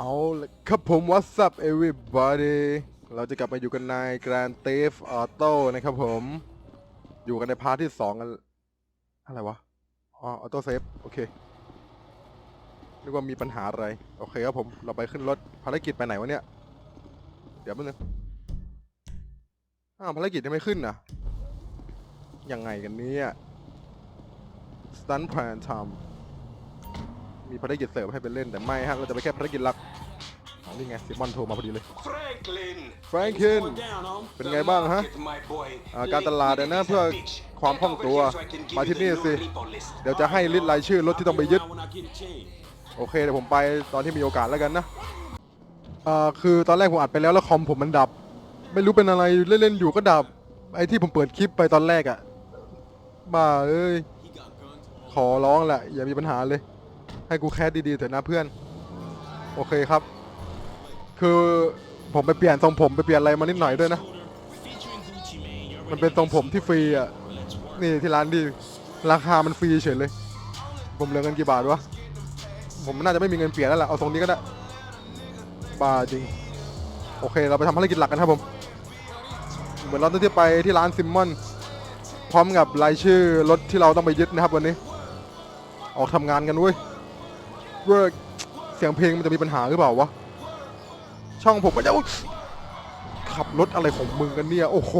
เอาละครับผม What's up everybody เราจะกลับมาอยู่กันใน Grand Theft Auto นะครับผม อยู่กันในพาร์ทที่สองกัน อะไรวะ อ๋อออโต้เซฟโอเค นึกว่ามีปัญหาอะไร โอเคครับผม เราไปขึ้นรถ ภารกิจไปไหนวะเนี่ย เดี๋ยวแป๊บนึง อ้าว ภารกิจยังไม่ขึ้นนะยังไงกันเนี่ย Stunt Plan Time มีภารกิจเสริมให้ไปเล่นแต่ไม่ฮะเราจะไปแค่ภารกิจหลักอ๋อนี่ไงซิมอนโทรมาพอดีเลย Franklin แฟรงคิน เป็นไงบ้างฮะอ่าการตลาดอะนะเพื่อความคล่องตัว มาที่นี่สิ เดี๋ยวจะให้ลิสต์รายชื่อรถที่ต้องไปยึด โอเคเดี๋ยวผมไปตอนที่มีโอกาสแล้วกันนะอ่าคือตอนแรกผมอัดไปแล้วแล้วคอมผมมันดับ ไม่รู้เป็นอะไรเล่นๆอยู่ก็ดับ ไอ้ที่ผมเปิดคลิปไปตอนแรกอะบ้าเอ้ย ขอร้องแหละอย่ามีปัญหาเลย ให้กูแคสดีๆเถอะนะเพื่อน โอเคครับ คือผมไปเปลี่ยนทรงผมไปเปลี่ยนอะไรมานิดหน่อยด้วยนะ มันเป็นทรงผมที่ฟรีอะ นี่ที่ร้านดีราคามันฟรีเฉยเลย ผมเหลือเงินกี่บาทวะ ผมน่าจะไม่มีเงินเปลี่ยนแล้วล่ะ เอาทรงนี้ก็ได้ บาจริง โอเค เราไปทำภารกิจหลักกันครับผม เหมือนเราต้องที่ไปที่ร้านซิมมอน พร้อมกับรายชื่อรถที่เราต้องไปยึดนะครับวันนี้ ออกทำงานกันเว้ย เวิร์กเสียงเพลงมันจะมีปัญหาหรือเปล่าวะ ช่องผมก็จะขับรถอะไรของมึงกันเนี่ย โอ้โห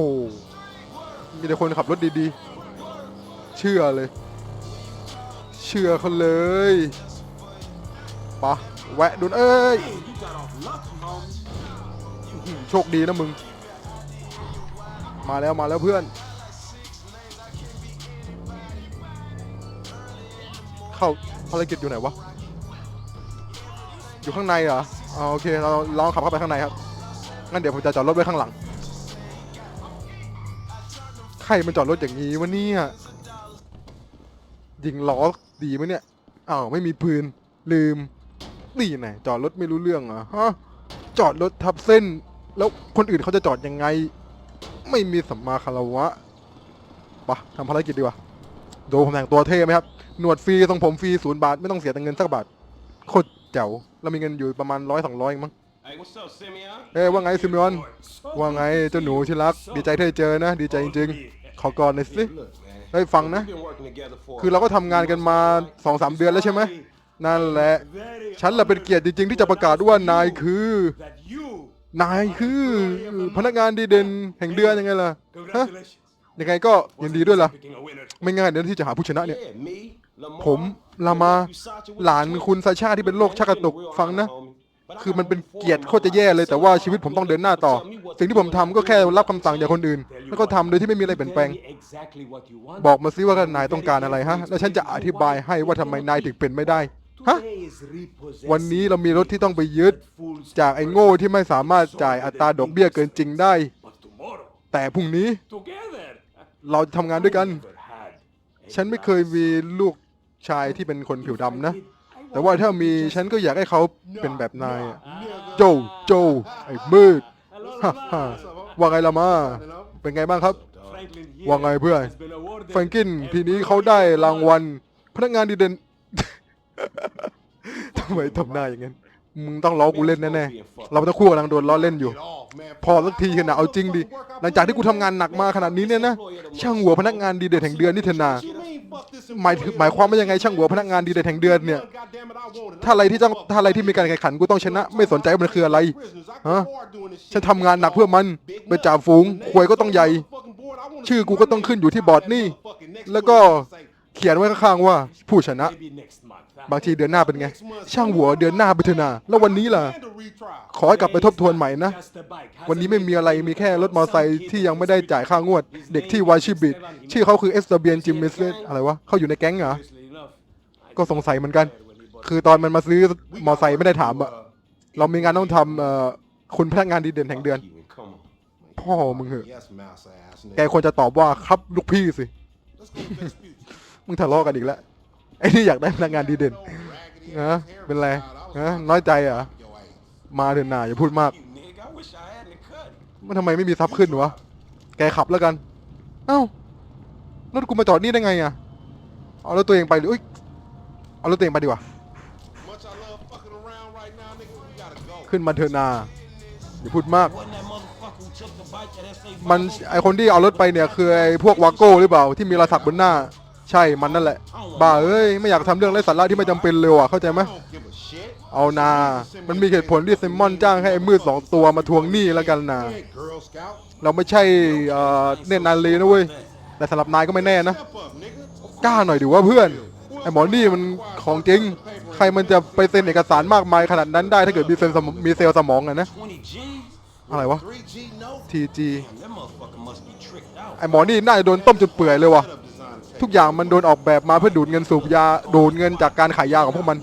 มีแต่คนขับรถดีๆ เชื่อเลย เชื่อเขาเลยปะแวะดูนเอ้ย โชคดีนะมึง มาแล้วมาแล้วเพื่อน เข้าภารกิจอยู่ไหนวะ อยู่ข้างในเหรออ๋อโอเค เราลองขับเข้าไปข้างในครับ งั้นเดี๋ยวผมจะจอดรถไว้ข้างหลัง ใครมันจอดรถอย่างนี้วะเนี่ย ยิงล้อดีไหมเนี่ย อ้าวไม่มีปืน ลืม นี่ไงจอดรถไม่รู้เรื่องเหรอฮะ จอดรถทับเส้น แล้วคนอื่นเขาจะจอดยังไง ไม่มีสัมมาคารวะปะทำภารกิจดีกว่า ดูผมแต่งตัวเท่ไหมครับ หนวดฟรีทรงผมฟรีศูนย์บาท ไม่ต้องเสียตังเงินสักบาทโคตร เจ๋วเรามีเงินอยู่ประมาณร้อยสองร้อยมั้ง Hey, what's up, Simeon? เอ้ยว่าไงซิมิออน ว่าไงเจ้าหนูที่รัก ดีใจที่ได้เจอนะ ดีใจจริงๆ ขอกอดหน่อยสิ Look, man. เฮ้ยฟังนะ We've been working together for คือเราก็ทำงานกันมาสองสามเดือนแล้วใช่ไหม นั่นแหละ ฉันแหละเป็นเกียรติจริงๆ ที่จะประกาศว่านายคือ that you นายคือ พนักงานดีเด่นแห่งเดือนยังไงล่ะ ฮะ congratulations ยังไงก็ยินดีด้วยล่ะ picking a winner ไม่ง่ายเดี๋ยวที่จะหาผู้ชนะเนี่ย Yeah, me, Lamar, ผมลามาหลานคุณซาชาที่เป็นโรคชักกระตุกฟังนะ คือมันเป็นเกียรติโคตรจะแย่เลยแต่ว่าชีวิตผมต้องเดินหน้าต่อ สิ่งที่ผมทำก็แค่รับคำสั่งจากคนอื่น แล้วก็ทำโดยที่ไม่มีอะไรเปลี่ยนแปลง exactly what you want บอกมาซิว่านายต้องการอะไรฮะ แล้วฉันจะอธิบายให้ว่าทำไมนายถึงเป็นไม่ได้ฮะ Today is repossessing วันนี้เรามีรถที่ต้องไปยึด fools จากไอ้โง่ที่ไม่สามารถจ่ายอัตราดอกเบี้ยเกินจริงได้ but tomorrow แต่พรุ่งนี้ together เราจะทำงานด้วยกัน Never had a ฉันไม่เคยมีลูก ชายที่เป็นคนผิวดำนะ I แต่ว่าถ้ามีฉันก็อยากให้เขาเป็นแบบนายอะ Ah. โจโจไอ้มืด Hello, ฮ่า Lamar. ฮ่าว่าไงละมา เป็นไงบ้างครับ Franklin here ว่าไงเพื่อน has been awarded แฟรงกินทีนี้เขาได้รางวัล พนักงานดีเด่น ทำไมทำหน้าอย่างนั้น มึงต้องล้อกูเล่นแน่ๆ เราต้องคู่กำลังโดนล้อเล่นอยู่ พอสักทีเถอะนะเอาจริงดิ หลังจากที่กูทำงานหนักมาขนาดนี้เนี่ยนะ ช่างหัวพนักงานดีเด่นแห่งเดือนนี่เถอะนาหมายถึงหมายความว่ายังไงช่างหัวพนักงานดีเด่นแห่งเดือนเนี่ย ถ้าอะไรที่ต้องถ้าอะไรที่มีการแข่งขันกูต้องชนะ ไม่สนใจว่ามันคืออะไรฮะฉันทำงานหนักเพื่อมันเป็นจ่าฝูงควยก็ต้องใหญ่ ชื่อกูก็ต้องขึ้นอยู่ที่บอร์ดนี่ แล้วก็ เขียนไว้ข้างๆว่าผู้ชนะ maybe next month บางทีเดือนหน้าเป็นไง ช่างหัวเดือนหน้าไปเถอะนาแล้ววันนี้ล่ะ ขอให้กลับไปทบทวนใหม่นะ Just a bike. Has วัน a นี้ไม่มีอะไรมีแค่รถมอเตอร์ไซค์ที่ยังไม่ได้จ่ายค่างวด เด็กที่วาชิบิดชื่อเขาคือเอสเตเบียนจิมเมสเลอะไรวะเขาอยู่ในแก๊งเหรอ Seriously enough, I ก็สงสัยเหมือนกัน คือตอนมันมาซื้อมอเตอร์ไซค์ไม่ได้ถามอะเรามีงานต้องทำเอ่อคุณพนักงานดีเด่นแห่งเดือน Come on. พ่อมึงเหอะ Yes, mouse ass แกควรจะตอบว่าครับลูกพี่สิ มึงทะเลาะกันอีกแล้วไอ้นี่อยากได้พนักงานดีเด่นนะเป็นไรนะน้อยใจเหรอ Your ass. มาเถอะนาอย่าพูดมากมันทำไมไม่มีซับขึ้นวะแกขับแล้วกัน เอ้ารถกูมาจอดนี่ได้ไงอะเอารถตัวเองไปหรือเอ้ยเอารถตัวเองไปดีกว่าขึ้นมาเถอะนาอย่าพูดมาก มันไอคนที่เอารถไปเนี่ยคือไอพวกวาโก้หรือเปล่าที่มีรอยสักบนหน้า ใช่มันนั่นแหละ บ้าเอ้ย ไม่อยากทำเรื่องไร้สาระที่ไม่จำเป็นเลยว่ะเข้าใจไหม I don't give a shit. เอานา มันมีเหตุผลที่ซิมมอนจ้างให้ไอ้มืดสองตัวมาทวงหนี้แล้วกันนะ We ain't Girl Scout. เราไม่ใช่เอ่อเนตรนาลีนะเว้ย แต่สำหรับนายก็ไม่แน่นะ Step up, nigga. กล้าหน่อยดิว่าเพื่อน ไอ้หมอนี่มันของจริง ใครมันจะไปเซ็นเอกสารมากมายขนาดนั้นได้ถ้าเกิดมีเซลล์สมองมีเซลล์สมองอะนะ20 G's? อะไรวะ 3G note. TG Damn, that motherfucker must be tricked out. ไอ้หมอนี่น่าจะโดนต้มจนเปื่อยเลยว่ะ Setup design ทุกอย่างมันโดนออกแบบมาเพื่อดูดเงินสูบยาดูดเงินจากการขายยาของพวกมัน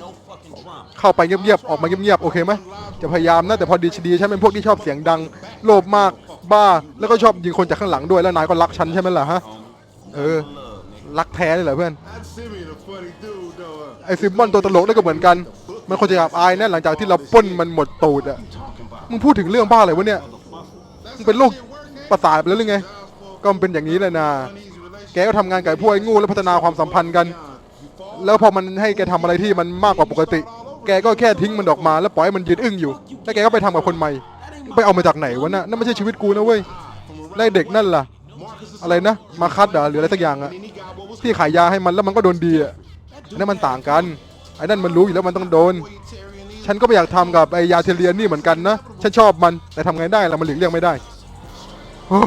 เข้าไปเงียบๆออกมาเงียบๆโอเคไหมจะพยายามนะแต่พอดีชดีฉันเป็นพวกที่ชอบเสียงดัง โลภมากบ้า แล้วก็ชอบยิงคนจากข้างหลังด้วยแล้วนายก็รักฉันใช่ไหมล่ะฮะเออรักแท้เลยเหรอเพื่อนไอซิมมอนตัวตลกนั่นก็เหมือนกัน มันคนจะอับอายนะหลังจากที่เราป้นมันหมดตูดอะมึงพูดถึงเรื่องบ้าอะไรวะเนี่ยมึงเป็นลูกประสาทไปแล้วหรือไงก็มันเป็นอย่างนี้เลยนะ แกก็ทำงานกับไอ้พวกไอ้งูแล้วพัฒนาความสัมพันธ์กัน แล้วพอมันให้แกทำอะไรที่มันมากกว่าปกติ แกก็แค่ทิ้งมันออกมา แล้วปล่อยให้มันยืนอึ้งอยู่ แล้วแกก็ไปทำกับคนใหม่ ไปเอามาจากไหนวะน่ะนั่นไม่ใช่ชีวิตกูนะเว้ยแล้วไอ้เด็กนั่นล่ะ อะไรนะ มาคัดเหรอหรืออะไรสักอย่างอะที่ขายยาให้มันแล้วมันก็โดนดีอะนั่นมันต่างกัน ไอ้นั่นมันรู้อยู่แล้วมันต้องโดน ฉันก็ไม่อยากทำกับไอ้ยาเทเลียนนี่เหมือนกันนะ ฉันชอบมันแต่ทำไงได้ล่ะมันหลีกเลี่ยงไม่ได้โอ้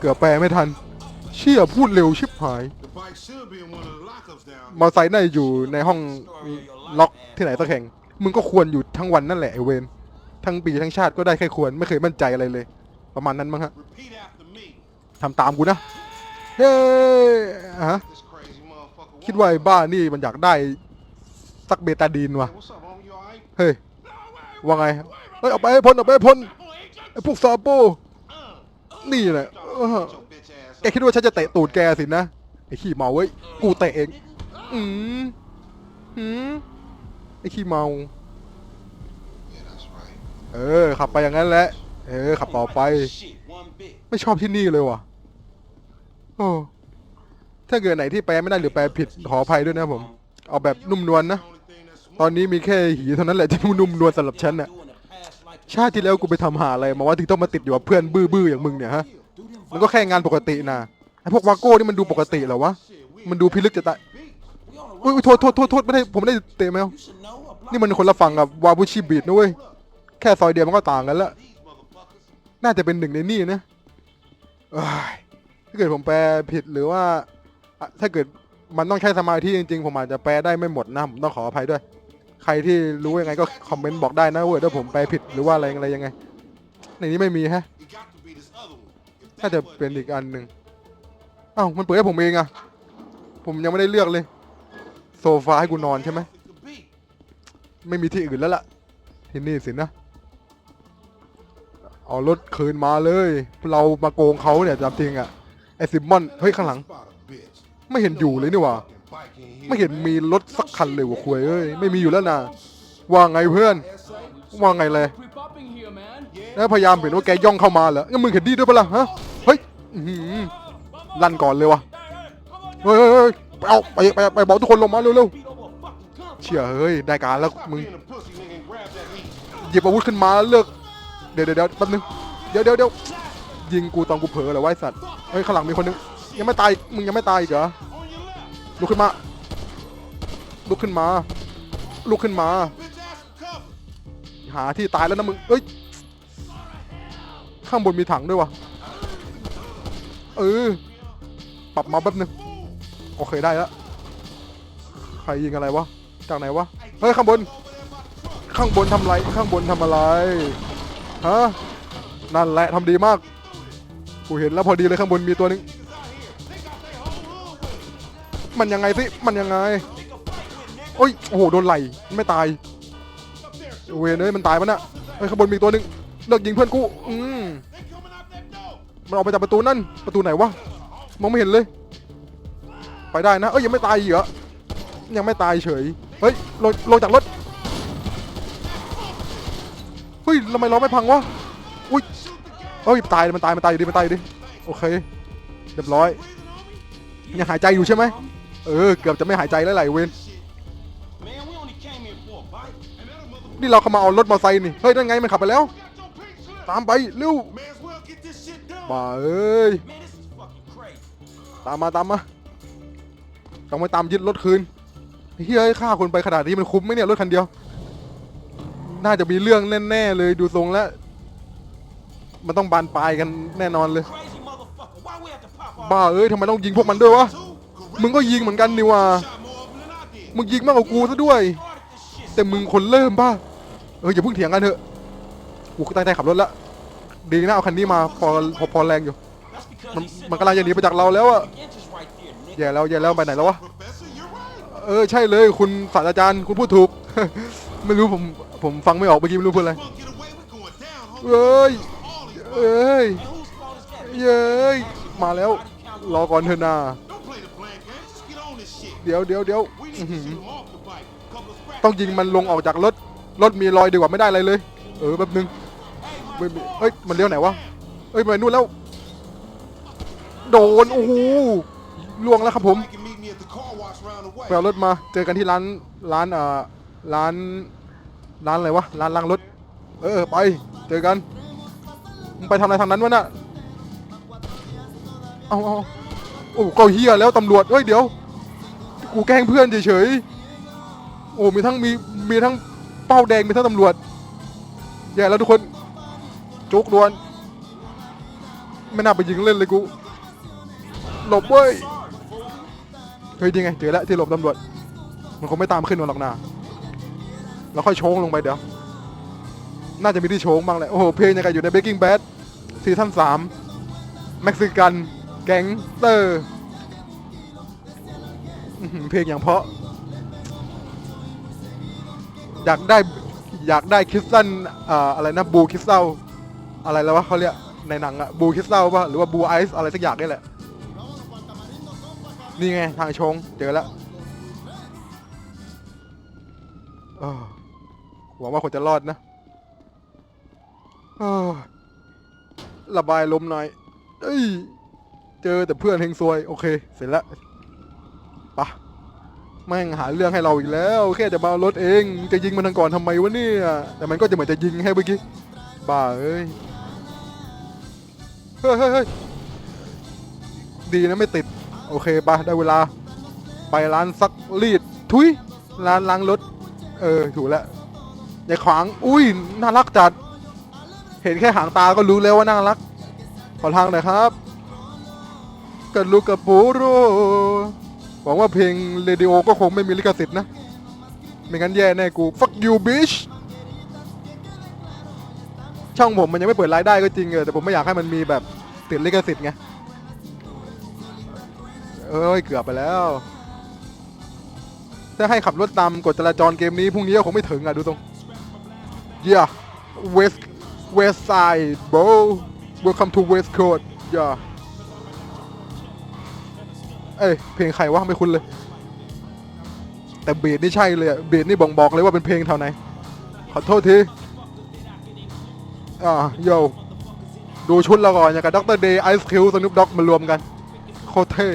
เกือบแปลไม่ทัน เชี่ยพูดเร็วชิบหาย มอไซค์น่าจะอยู่ในห้องล็อกที่ไหนสักแห่ง มึงก็ควรอยู่ทั้งวันนั่นแหละไอเวนทั้งปีทั้งชาติก็ได้แค่ควรไม่เคยมั่นใจอะไรเลย ประมาณนั้นมั้งฮะทำตามกูนะ เฮ้ยฮะคิดว่าไอ้บ้านี่มันอยากได้สักเบตาดีนว่ะเฮ้ยว่าไงเฮ้ยเอาไปให้พ้นเอาไปให้พ้นไอ้พวกซาโปนี่แหละ แกคิดว่าฉันจะเตะตูดแกสินะไอ้ขี้เมาเว้ยกูเตะเองอืมอืมไอ้ขี้เมา Yeah, right. เออ ขับไปอย่างนั้นแหละ เออ ขับต่อไป ไม่ชอบที่นี่เลยว่ะโอ้ถ้าเกิดไหนที่แปลไม่ได้หรือแปลผิดขออภัยด้วยนะผม เอาแบบนุ่มนวลนะ ตอนนี้มีแค่หีเท่านั้นแหละที่นุ่มนวลสำหรับฉันน่ะชาติที่แล้วกูไปทำหาอะไรมาว่าถึงต้องมาติดอยู่กับเพื่อนบื้อๆอย่างมึงเนี่ยฮะ มันก็แค่งานปกตินะไอพวกวาโก้นี่มันดูปกติเหรอวะ มันดูพิลึกจะตายอุ้ยโทษโทษโทษโทษไม่ได้ผมไม่ได้เตะแมวนี่มันคนละฝั่งกับวาบุชิบีดนะเว้ย แค่ซอยเดียวมันก็ต่างกันแล้วน่าจะเป็นหนึ่งในนี่นะถ้าเกิดผมแปลผิดหรือว่า ถ้าเกิดมันต้องใช้สมาธิจริง ๆ ผมอาจจะแปลได้ไม่หมดนะผมต้องขออภัยด้วย ใครที่รู้ยังไงก็คอมเมนต์บอกได้นะเว้ยถ้าผมแปลผิดหรือว่าอะไรอะไรยังไง ในนี้ไม่มีฮะ น่าจะเป็นอีกอันหนึ่งอ้าวมันเปิดให้ผมเองอะผมยังไม่ได้เลือกเลย โซฟาให้กูนอนใช่ไหมไม่มีที่อื่นแล้วล่ะ ที่นี่สินะ เอารถคืนมาเลย เรามาโกงเขาเนี่ยจำจริงอะไอซิมอนเฮ้ยข้างหลัง ไม่เห็นอยู่เลยนี่ว่าไม่เห็นมีรถสักคันเลยว่ะคุยเอ้ยไม่มีอยู่แล้วนะว่าไงเพื่อน ว่าไงเลย Creep up in here, man. แล้วพยายามเห็นว่าแกย่องเข้ามาเหรองั้นมึงเห็นดีด้วยปะล่ะฮะเฮ้ยลั่นก่อนเลยวะเฮ้ยเฮ้ยเฮ้ยไปเอาไปไปไปบอกทุกคนลงมาเร็วๆเชี่ยเฮ้ยได้การแล้วมึงหยิบอาวุธขึ้นมาแล้วเลือกเดี๋ยวเดี๋ยวแป๊บนึงเดี๋ยวเดี๋ยวเดี๋ยวยิงกูตอนกูเผลอเหรอวะไอ้สัตว์เฮ้ยข้างหลังมีคนนึงยังไม่ตายมึงยังไม่ตายอีกเหรอลุกขึ้นมาลุกขึ้นมาลุกขึ้นมา หาที่ตายแล้วนะมึงเอ้ย ข้างบนมีถังด้วยวะเออ ปรับมาแป๊บนึง โอเคได้แล้ว ใครยิงอะไรวะ จากไหนวะ เฮ้ย ข้างบน ข้างบนทำไร ข้างบนทำอะไร ฮะ นั่นแหละทำดีมาก กูเห็นแล้วพอดีเลยข้างบนมีตัวหนึง มันยังไงสิ มันยังไง โอ้ย โอ้โห โดนไหล ไม่ตาย เวนเอ้ยมันตายมันอะเฮ้ยข้างบนมีตัวหนึง เลิกยิงเพื่อนกูอืมมันออกไปจากประตูนั่นประตูไหนวะมองไม่เห็นเลย ไปได้นะเอ้ยยังไม่ตายเหรอยังไม่ตายเฉยเฮ้ยลงลงจากรถเฮ้ยทำไมล้อไม่พังวะอุ้ยเฮ้ยตายมันตายมันตายอยู่ดิมันตายอยู่ดิโอเคเรียบร้อยยังหายใจอยู่ใช่ไหมเออเกือบจะไม่หายใจแล้วไหลเวนนี่เราเข้ามาเอารถมอเตอร์ไซค์นี่เฮ้ยนั่นไงมันขับไปแล้ว ตามไปเร็ว May as well get this shit done. บ้าเอ้ยตามมาตามมาต้องไปตามยึดรถคืนเฮ้ยฆ่าคนไปขนาดนี้มันคุ้มไหมเนี่ยรถคันเดียว น่าจะมีเรื่องแน่ๆเลยดูทรงแล้ว มันต้องบานปลายกันแน่นอนเลย บ้าเอ้ยทำไมต้องยิงพวกมันด้วยวะ มึงก็ยิงเหมือนกันนี่ว่า มึงยิงมากกว่ากูซะด้วย แต่มึงคนเริ่มป่ะ เอออย่าเพิ่งเถียงกันเถอะ กูตั้งใจขับรถละดีนะเอาคันนี้มาพอพอพอแรงอยู่ มันมันกำลังจะหนีไปจากเราแล้วอะแย่แล้วแย่แล้วไปไหนแล้ววะเออใช่เลยคุณศาสตราจารย์คุณพูดถูก ไม่รู้ผมผมฟังไม่ออกเมื่อกี้ไม่รู้พูดอะไรเอ้ยเอ้ยเย้ยมาแล้วรอก่อนเถอะนาเดี๋ยวเดี๋ยวเดี๋ยวต้องยิงมันลงออกจากรถรถมีรอยดีกว่าไม่ได้อะไรเลย เออแป๊บนึง เอ้ยมันเลี้ยวไหนวะเอ้ยไปนู่นแล้ว โดนโอ้โหล่วงแล้วครับผมไปเอารถมาเจอกันที่ร้านร้านเอ่อร้านร้านอะไรวะร้านล้างรถ เออไปเจอกันมึงไปทำอะไรทางนั้นวะน่ะเอาเอาโอ้ก็เฮียแล้วตำรวจเฮ้ยเดี๋ยว กูแกล้งเพื่อนเฉยๆโอ้มีทั้งมีมีทั้งเป้าแดงมีทั้งตำรวจแย่แล้วทุกคน จุกดวน ไม่น่าไปยิงเล่นเลยกู หลบเว้ย เฮ้ยดีไงเจอแล้วที่หลบตำรวจ มันคงไม่ตามขึ้นมาหรอกนะเราค่อยโชงลงไปเดี๋ยว น่าจะมีที่โชงบ้างแหละ โอ้โห เพลงยังไงอยู่ใน Breaking Bad ซีซั่นสามเม็กซิกัน แก๊งเตอร์เพลงอย่างเพาะ อยากได้อยากได้คริสตันอ่าอะไรนะบูคริสตัล อะไรแล้ววะเขาเรียกในหนังอะบูคริสตัลป่ะหรือว่าบูไอซ์อะไรสักอย่างนี่แหละ นี่ไงทางชงเจอแล้วหวังว่าคนจะรอดนะระบายลมหน่อยเอ้ย เจอแต่เพื่อนเฮงซวย โอเค เสร็จแล้วปะแม่งหาเรื่องให้เราอีกแล้ว แค่จะมาเอารถเอง จะยิงมันทางก่อนทำไมวะเนี่ย แต่มันก็จะเหมือนจะยิงให้เมื่อกี้ บ้าเอ้ย เฮ้ยเฮ้ยเฮ้ยดีนะไม่ติด โอเคปะได้เวลา ไปร้านซักรีด ทุย ร้านล้างรถ เออ ถูกแล้วอย่าขวาง อุ้ย น่ารักจัด เห็นแค่หางตาก็รู้แล้วว่าน่ารัก ขอทางหน่อยครับกันลูกกับปูโรหวังว่าเพลงเรดิโอก็คงไม่มีลิขสิทธิ์นะ ไม่งั้นแย่แน่กู fuck you bitch ช่องผมมันยังไม่เปิดรายได้ก็จริงเออแต่ผมไม่อยากให้มันมีแบบติดลิขสิทธิ์ไงเอ้ยเกือบไปแล้ว ถ้าให้ขับรถตามกฎจราจรเกมนี้พรุ่งนี้ก็คงไม่ถึงอะดูตรง yeah west west side bro welcome to west coast yeah เอ้ยเพลงใครวะไม่คุ้นเลย แต่เบสนี่ใช่เลยอะเบสนี่บ่งบอกเลยว่าเป็นเพลงแถวไหน ขอโทษที อ่าโยดูชุดเราก่อนอย่างกับด็อกเตอร์เดย์ไอซ์คิวสนุปด็อกมารวมกัน โคตรเท่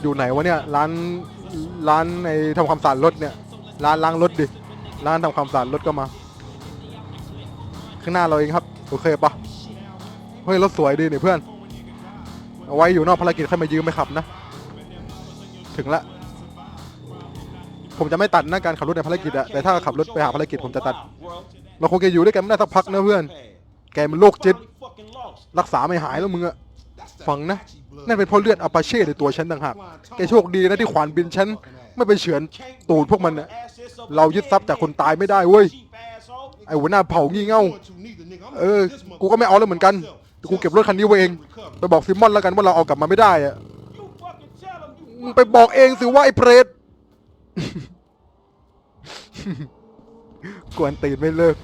อยู่ไหนวะเนี่ย ร้านร้านในทำความสะอาดรถเนี่ย ร้านล้างรถดิ ร้านทำความสะอาดรถก็มา ข้างหน้าเราเองครับ โอเคปะเฮ้ย รถสวยดีนี่เพื่อน เอาไว้อยู่นอกภารกิจใครมายืมไปขับนะ ถึงละ ผมจะไม่ตัดนะการขับรถในภารกิจอะแต่ถ้าขับรถไปหาภารกิจผมจะตัด เราคงจะอยู่ด้วยกันไม่ได้สักพักนะเพื่อน แกมันโรคจิต รักษาไม่หายแล้วมึงอะฟังนะ นั่นเป็นเพราะเลือดอาปาเช่ในตัวฉันต่างหาก แกโชคดีนะที่ขวานบินฉันไม่ไปเฉือนตูดพวกมันนะเรายึดทรัพย์จากคนตายไม่ได้เว้ย ไอ้หัวหน้าเผางี่เง่า เออ กูก็ไม่เอาแล้วเหมือนกันแต่กูเก็บรถคันนี้ไว้เอง ไปบอกซิมอนแล้วกันว่าเราเอากลับมาไม่ได้อะมึงไปบอกเองสิว่าไอ้เพรต กวนตีนไม่เลิก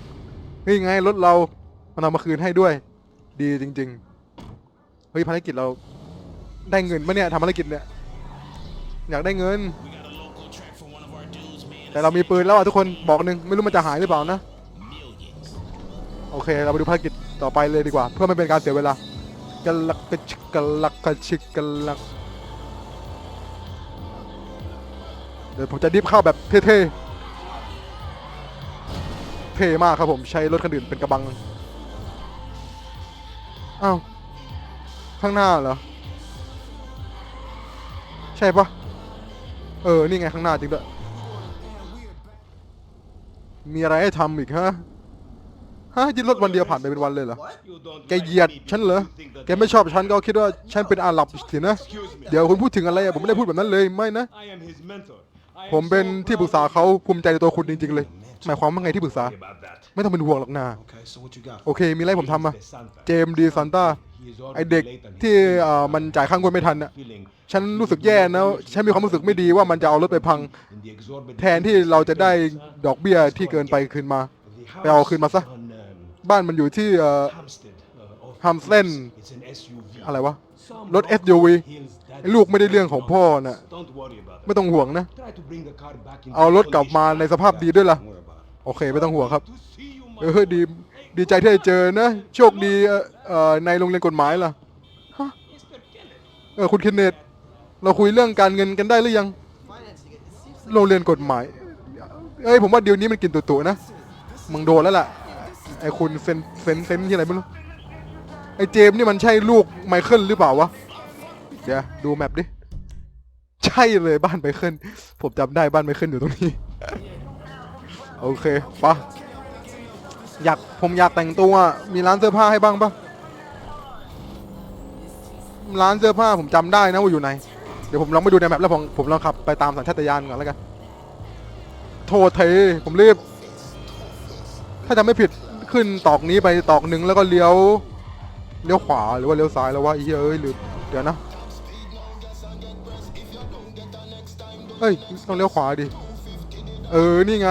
นี่ไงรถเรา มันเอามาคืนให้ด้วย ดีจริง ๆ เฮ้ยภารกิจเรา ได้เงินปะเนี่ยทำภารกิจเนี่ย อยากได้เงิน แต่เรามีปืนแล้วอะทุกคน บอกหนึ่งไม่รู้มันจะหายหรือเปล่านะ โอเค เราไปดูภารกิจต่อไปเลยดีกว่า เพื่อไม่เป็นการเสียเวลากันลักกระชิกกันลักกระชิกกันลัก ดี๋ยวผมจะดิฟเข้าแบบเท่ๆ เท่มากครับผมใช้รถคันอื่นเป็นกระบัง อ้าว ข้างหน้าเหรอ ใช่ปะเออ นี่ไงข้างหน้าจริงด้วย มีอะไรให้ทำอีกฮะ ฮะยึดรถวันเดียวผ่านไปเป็นวันเลยเหรอ แกเหยียดฉันเหรอ แกไม่ชอบฉันก็คิดว่าฉันเป็นอาหรับสินะ เดี๋ยวคุณพูดถึงอะไรอะผมไม่ได้พูดแบบนั้นเลย ไม่นะ I am his mentor. I am ผมเป็น so ที่ปรึกษา proud เขาภูมิใจในตัวคุณจริงๆเลย หมายความว่าไงที่ปรึกษา about that. ไม่ต้องเป็นห่วงหรอกนา Okay, so what you got? โอเค มีอะไรให้ผมทำอะ He's the Santa. เจมส์ดีซันต้า He is ไอเด็ก already late and ที่ he's เอ่อมันจ่ายค่างวดไม่ทันอะ feeling ฉันรู้สึกแย่นะ ฉันมีความรู้สึกไม่ดีว่ามันจะเอารถไปพัง in the exorbitant แทนที่เราจะได้ดอกเบี้ยที่เกินไปคืนมา The ไปเอาคืนมาซะ house on, um, บ้านมันอยู่ที่เอ่อ Hampstead, uh, of Hampstead. It's an SUV. อะไรวะ Some รถ rough SUV ลูกไม่ได้เรื่องของพ่อน่ะ ไม่ต้องห่วงนะ เอารถกลับมาในสภาพดีด้วยล่ะ โอเคไม่ต้องห่วงครับ To see you, my เออดีดีใจที่ได้เจอนะ โชคดีเอ่อในโรงเรียนกฎหมายล่ะ Mr. Kenneth. เออคุณเคนเนตเราคุยเรื่องการเงินกันได้หรือยัง โรงเรียนกฎหมาย เอ้ยผมว่าเดี๋ยวนี้มันกินตุ่ๆนะ มึงโดนแล้วล่ะ ไอ้คุณเซนเซนเซนที่อะไหนไม่รู้ ไอ้เจมส์นี่มันใช่ลูกไมเคิลหรือเปล่าวะ ดี๋ยวดูแมปดิ ใช่เลยบ้านไมเคิลผมจำได้บ้านไมเคิลอยู่ตรงนี้ โอเคปะอยากผมอยากแต่งตัว มีร้านเสื้อผ้าให้บ้างปะร้านเสื้อผ้าผมจำได้นะว่าอยู่ไหน เดี๋ยวผมลองไปดูในแมปแล้วผมผมลองขับไปตามสัญชาตญาณก่อนแล้วกัน โทษเทผมรีบ ถ้าจำไม่ผิดขึ้นตอกนี้ไปตอกหนึ่งแล้วก็เลี้ยวเลี้ยวขวาหรือว่าเลี้ยวซ้ายแล้วว่าอีเอ้ยหรือเดี๋ยวนะ เฮ้ย ต้องเลี้ยวขวาดิ เออ นี่ไง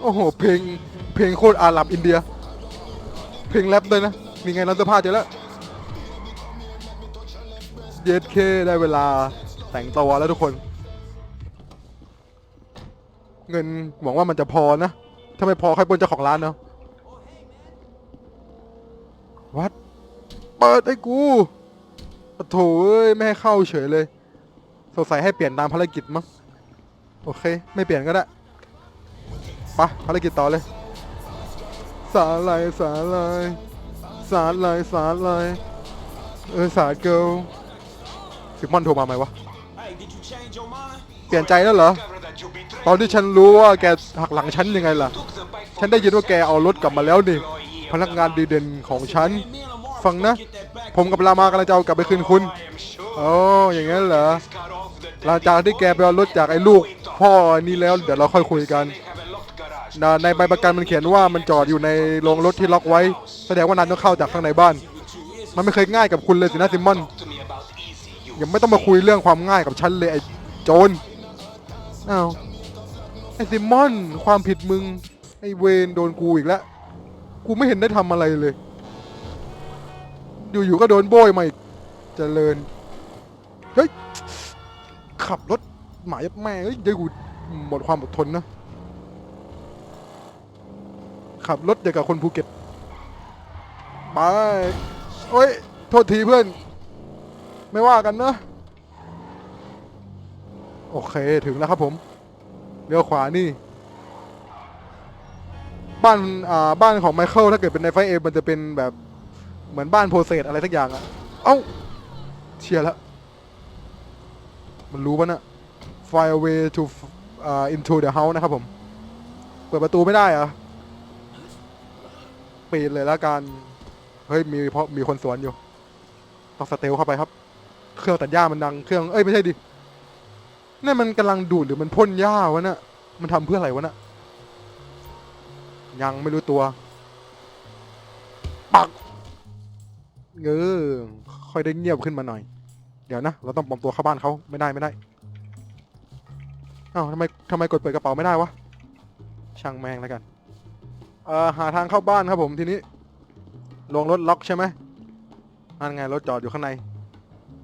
โอ้โห เพลง เพลงโคตรอาหรับอินเดีย เพลงแรปด้วยนะ มีไงร้านเสื้อผ้าเจอแล้ว เย็ดเคได้เวลาแต่งตัวแล้วทุกคน เงินหวังว่ามันจะพอนะ ถ้าไม่พอใครปนเจ้าของร้านเนาะวัด เปิดให้กูโถเอ้ยไม่ให้เข้าเฉยเลย สงสัยให้เปลี่ยนตามภารกิจมั้งโอเค ไม่เปลี่ยนก็ได้ไปะภารกิจต่อเลย สาลายสาลายสาลายสาลายเออสาเกิลซิมอนโทรมาไหมวะ เปลี่ยนใจแล้วเหรอ ตอนที่ฉันรู้ว่าแกหักหลังฉันยังไงล่ะ ฉันได้ยินว่าแกเอารถกลับมาแล้วนี่ พนักงานดีเด่นของฉัน ฟังนะ ผมกับรามากำลังจะเอากลับไปคืนคุณ โอ้อย่างนั้นเหรอ หลังจากที่แกไปเอารถจากไอ้ลูกพ่อนี่แล้วเดี๋ยวเราค่อยคุยกันนะในใบประกันมันเขียนว่ามันจอดอยู่ในโรงรถที่ล็อกไว้ แสดงว่านายต้องเข้าจากข้างในบ้าน มันไม่เคยง่ายกับคุณเลยสินะซิมมอนยังไม่ต้องมาคุยเรื่องความง่ายกับฉันเลยไอ้โจรอ้าวไอ้ซิมมอนความผิดมึงไอ้เวนโดนกูอีกแล้วกูไม่เห็นได้ทำอะไรเลย อยู่ๆก็โดนโบยมาอีกเจริญเฮ้ย ขับรถหมายแม่เฮ้ยเดี๋ยวกูหมดความอดทนนะ ขับรถอย่างกับคนภูเก็ตไปโอ้ย โทษทีเพื่อน ไม่ว่ากันนะโอเคถึงแล้วครับผมเลี้ยวขวานี่ บ้านอ่าบ้านของไมเคิลถ้าเกิดเป็นในไฟเอมันจะเป็นแบบเหมือนบ้านโพเซสอะไรสักอย่างอะเอ้าเชียร์แล้ว มันรู้ปะนะ fire away to uh, into the house นะครับผม เปิดประตูไม่ได้เหรอะปีนเลยแล้วกัน เฮ้ย มีเพราะมีคนสวนอยู่ต้องสเตลเข้าไปครับ เครื่องตัดหญ้ามันดัง เครื่อง เอ้ย ไม่ใช่ดิ นั่นมันกำลังดูดหรือมันพ่นหญ้าวะน่ะมันทำเพื่ออะไรวะน่ะยังไม่รู้ตัว ปัก เออ ค่อยได้เงียบขึ้นมาหน่อย ดี๋ยวนะ เราต้องปลอมตัวเข้าบ้านเขาไม่ได้ไม่ได้อ้าวทำไมทำไมกดเปิดกระเป๋าไม่ได้วะ ช่างแมงแล้วกัน เอ่อหาทางเข้าบ้านครับผมทีนี้ ลงรถล็อกใช่ไหมนั่นไงรถจอดอยู่ข้างใน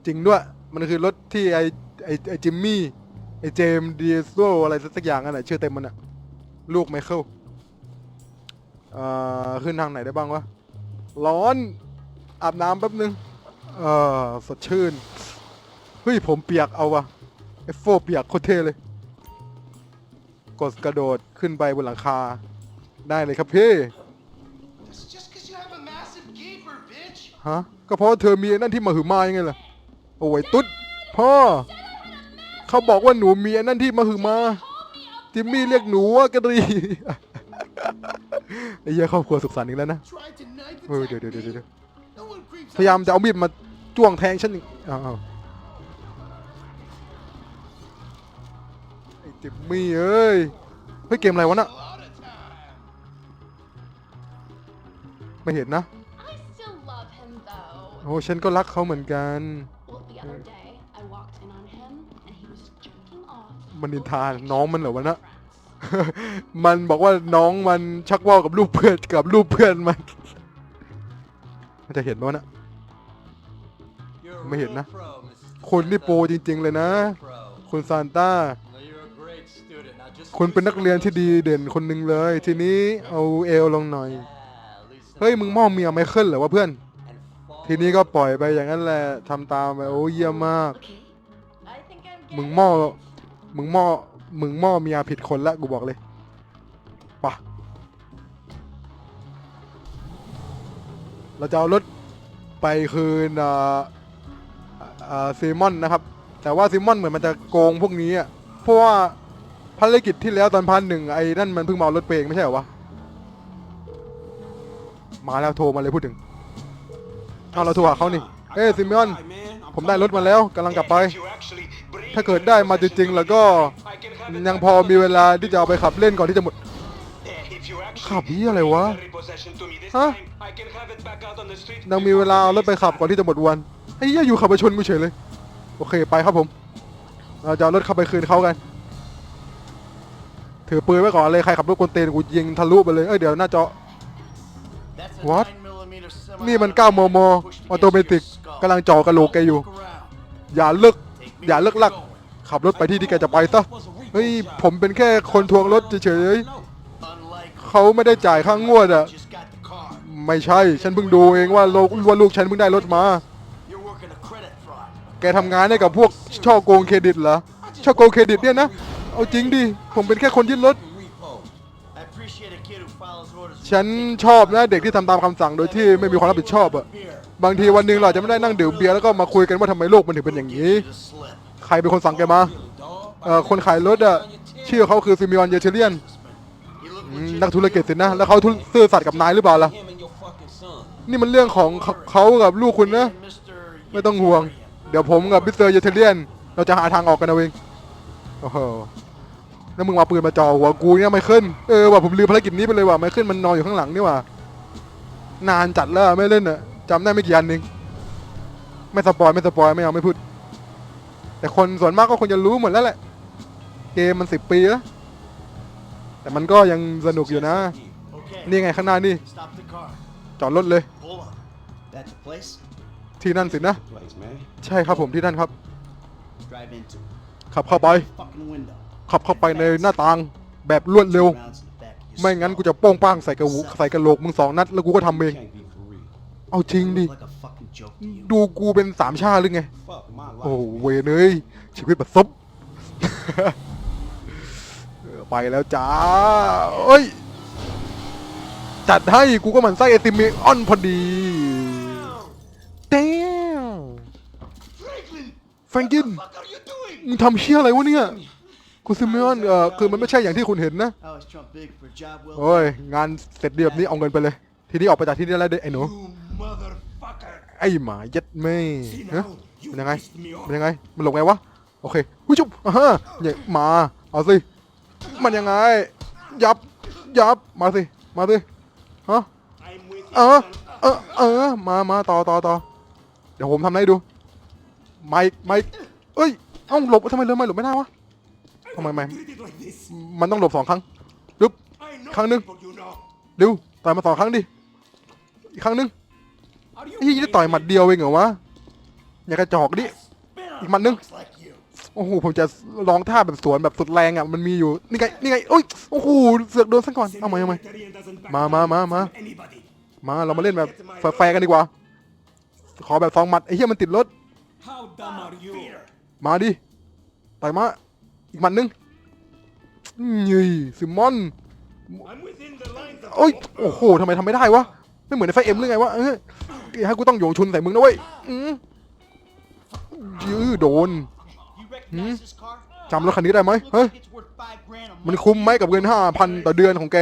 จริงด้วย มันคือรถที่ไอไอไอจิมมี่ไอเจมดีโซอะไรสักอย่างนั่นแหละชื่อเต็มมันอะลูกไมเคิลเอ่อขึ้นทางไหนได้บ้างวะ ร้อนอาบน้ำแป๊บนึง เออสดชื่น ฮ้ยผมเปียกเอาวะเอฟโฟเปียกโคตรเท่เลย กดกระโดดขึ้นไปบนหลังคา ได้เลยครับพี่ That's just because you have a massive gaper, bitch. ฮะ ก็เพราะว่าเธอมีไอ้นั่นที่มาหือมายังไงล่ะ โอ้ยตุ๊ด พ่อ เขาบอกว่าหนูมีไอ้นั่นที่มาหือมา จิมมี่เรียกหนูว่ากะหรีไอ้เหี้ยครอบครัวสุขสันต์อีกแล้วนะ Tried to knife เออ attack เดี๋ยวเดี๋ยว me. เดี๋ยวเดี๋ยว No one creeps พยายามจะเอามีดมาจ้วงแทงฉันอีกอ้าว จิมมี่เอ้ย เฮ้ย เกมอะไรวะน่ะ ไม่เห็นนะ I still love him though. โอ้ฉันก็รักเขาเหมือนกัน Well, the other day I walked in on him and he was jerking off. มันนินทาน้องมันเหรอวะน่ะ friends. มันบอกว่าน้องมันชักว่าวกับลูกเพื่อนกับลูกเพื่อนมัน มันจะเห็นไหมวะน่ะ You're a Mấy hiện real đó. pro, Mrs. คนนี่โปรจริง ๆ เลยนะ คุณซานต้า คุณเป็นนักเรียนที่ดีเด่นคนหนึ่งเลย ทีนี้เอาเอวลงหน่อย เฮ้ยมึงมอบเมียไมเคิลเหรอวะเพื่อน ทีนี้ก็ปล่อยไปอย่างนั้นแหละทำตามไปโอ้เยี่ยมมาก มึงหม้อมึงหม้อมึงหม้อเมียผิดคนละกูบอกเลยปะเราจะเอารถไปคืนอ่าอ่าซีมอนนะครับ แต่ว่าซีมอนเหมือนมันจะโกงพวกนี้อะเพราะว่า ภารกิจที่แล้วตอนพันหนึ่งไอ้นั่นมันเพิ่งมาเอารถไปเองไม่ใช่เหรอวะ มาแล้วโทรมาเลยพูดถึงเอาเราโทรหาเขานี่ เอ้ยซิมอน ผมได้รถมาแล้วกำลังกลับไป ถ้าเกิดได้มาจริงๆ แล้วก็ยังพอมีเวลาที่จะเอาไปขับเล่นก่อนที่จะหมด ขับเหี้ยอะไรวะ ฮะ ยังมีเวลาเอารถไปขับก่อนที่จะหมดวันไอ้เหี้ยอยู่ขับไปชนกูเฉยเลย โอเคไปครับผม เราจะเอารถเข้าไปคืนเขากัน ถือปืนไว้ก่อนเลยใครขับรถกวนเตนกูยิงทะลุไปเลยเอ้ยเดี๋ยวหน้าจอ What? นี่มัน9มมออโตเมติกกำลังจ่อกระโหลกแกอยู่ อย่าเลิกอย่าเลิกลัก ขับรถไปที่ที่แกจะไปซะเฮ้ยผมเป็นแค่คนทวงรถเฉยๆเขาไม่ได้จ่ายค่างวดอะไม่ใช่ ฉันเพิ่งดูเองว่าลูกว่าลูกฉันเพิ่งได้รถมา แกทำงานให้กับพวกช่อโกงเครดิตเหรอช่อโกงเครดิตเนี่ยนะ เอาจริงดิ ผมเป็นแค่คนยึดรถ ฉันชอบนะเด็กที่ทำตามคำสั่งโดยที่ไม่มีความรับผิดชอบอะบางทีวันหนึ่งเราจะไม่ได้นั่งดื่มเบียร์แล้วก็มาคุยกันว่าทำไมโลกมันถึงเป็นอย่างนี้ ใครเป็นคนสั่งแกมาเอ่อคนขายรถอะชื่อเขาคือซิมิออนเยเชเลียนนักธุรกิจสินะ แล้วเขาทุซื่อสัตย์กับนายหรือเปล่าล่ะ นี่มันเรื่องของเขากับลูกคุณนะ ไม่ต้องห่วง เดี๋ยวผมกับมิสเตอร์เยเทเลียน เราจะหาทางออกกันเอาเอง โอ้โห แล้วมึงมาปืนมาจ่อหัวกูเนี่ยไม่ขึ้นเออว่ะผมลืมภารกิจนี้ไปเลยว่ะไม่ขึ้นมันนอนอยู่ข้างหลังนี่ว่ะนานจัดแล้วไม่เล่นอะจำได้ไม่กี่อันเองไม่สปอยไม่สปอยไม่เอาไม่พูด แต่คนส่วนมากก็คงจะรู้หมดแล้วแหละ เกมมันสิบปีแล้วแต่มันก็ยังสนุกอยู่นะ นี่ไงข้างหน้านี่ จอดรถเลย ที่นั่นสินะ ใช่ครับผมที่นั่นครับ ขับเข้าไป ขับเข้าไปในหน้าต่างแบบรวดเร็ว ไม่งั้นกูจะโป้งป้างใส่กระหูใส่กระโหลกมึงสองนัดแล้วกูก็ทำเอง เอาจริงดิ ดูกูเป็นสามชาหรือไง โอ้เวเลยชีวิตบัดซบไปแล้วจ้าเอ้ย จัดให้กูก็หมันไส้ไอติมเมออนพอดีเต้วแฟรงกินมึงทำเชี่ยอะไรวะเนี่ย คุณซิมเมออนเออคือมันไม่ใช่อย่างที่คุณเห็นนะ I was Trump big for a job well โอ้ยงานเสร็จเรียบนี้เอาเงินไปเลย ทีนี้ออกไปจากที่นี่แล้วเด้ไอ้หนู You motherfucker. ไอ้หมายัดแม่ See ฮะ now, you มันยังไง pissed me off. มันยังไงมันหลบไงวะโอเควิจุบอ่าฮะอย่ามาเอาสิมันยังไง ยับยับมาสิมาสิฮะ I'm with เอ you. อ son. เออเออมามาต่อต่อต่อเดี๋ยวผมทำให้ดูไม่ไม่เอ้ยเอ้าหลบทำไมเลยไม่หลบไม่ได้วะ ทำไมไม่ Did it like this. มันต้องหลบสองครั้งดึ๊บ I know Khang Nưng. people, you know. ดิวต่อยมาสองครั้งดิ อีกครั้งหนึง Are you ไอ้ยี่จะต่อยหมัดเดียวเองเหรอวะ อย่ากระจอกดิ Spit on อีกหมัดนึง fucks like you. โอ้โห ผมจะลองท่าแบบสวนแบบสุดแรงอะ มันมีอยู่ นี่ไง นี่ไงโอ้ย โอ้โห เสือกโดนซะก่อน เอามาเอามา Vegetarian doesn't back Ma, down ma, ma, from ma. anybody. มา เรามาเล่นแบบแฟร์ๆกันดีกว่า ขอแบบสองหมัดไอ้เหี้ยมันติดรถ How dumb are you? Fear. มาดิ ต่อยมา อีกมัดนึงยี่ซิมอนโอ้ยโอ้โหทำไมทำไม่ได้วะ ไม่เหมือนในไฟเอ็มหรือไงวะ เออให้กูต้องโยงชุนใส่มึงนะเว้ยยื้อโดนจำรถคันนี้ได้ไหมเฮ้ย มันคุ้มไหมกับเงินห้าพันต่อเดือนของแก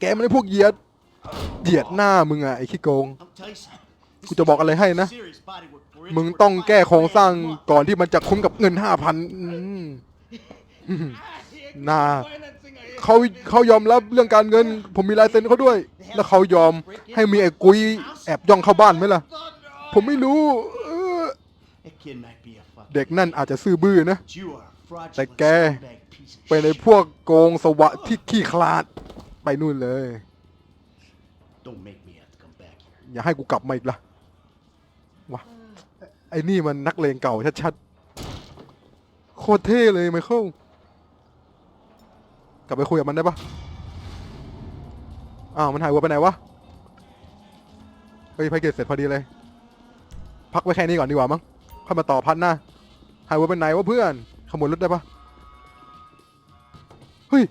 แกมันไอ้พวกเหยียด เหยียดหน้ามึงอะไอ้ขี้โกง กูจะบอกอะไรให้นะ มึงต้องแก้โครงสร้างก่อนที่มันจะคุ้มกับเงินห้าพัน นาเขาเขายอมรับเรื่องการเงิน ผมมีลายเซ็นเขาด้วย แล้วเขายอมให้มีไอ้กุยแอบย่องเข้าบ้านไหมล่ะ ผมไม่รู้เออเด็กนั่นอาจจะซื่อบื้อนะ แต่แก scumbag piece of เป็นพวกโกงสวะที่ขี้คลาดไปนู่นเลย อย่าให้กูกลับมาอีกละวะไอ้นี่มันนักเลงเก่าชัดๆ โคตรเท่เลยไมเคิล กลับไปคุยกับมันได้ปะอ้าวมันหายวัวไปไหนวะเฮ้ยภารกิจเสร็จพอดีเลย พักไว้แค่นี้ก่อนดีกว่ามั้งค่อยมาต่อพันหน้าหายวัวไปไหนวะเพื่อนขโมยรถได้ปะเฮ้ย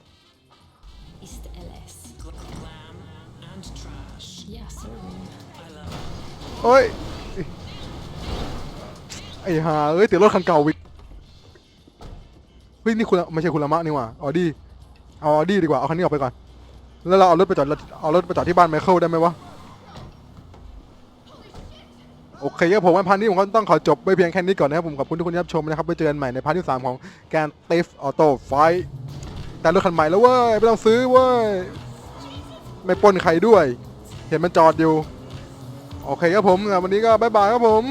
Ist LS. Ja, sorry. เอ้ย ไอ้ห่าเอ้ยเตี๋ยวรถคันเก่าวิกเฮ้ย นี่คุณไม่ใช่คุณละมะนี่หว่า ออดี้ เอาออดี้ดีกว่า เอาคันนี้ออกไปก่อน แล้วเราเอารถไปจอดเอารถไปจอดที่บ้านไมเคิลได้ไหมวะ โอเคครับผมวันพันนี้ผมก็ต้องขอจบไปเพียงแค่นี้ก่อนนะครับผมขอบคุณทุกคนที่รับชมนะครับไปเจอกันใหม่ในพาร์ทที่ 3 ของการเตฟออโต้ไฟแต่รถคันใหม่แล้วเว้ยไม่ต้องซื้อเว้ยไม่ปนใครด้วย เห็นมันจอดอยู่ โอเคครับผมวันนี้ก็บ๊ายบายครับผม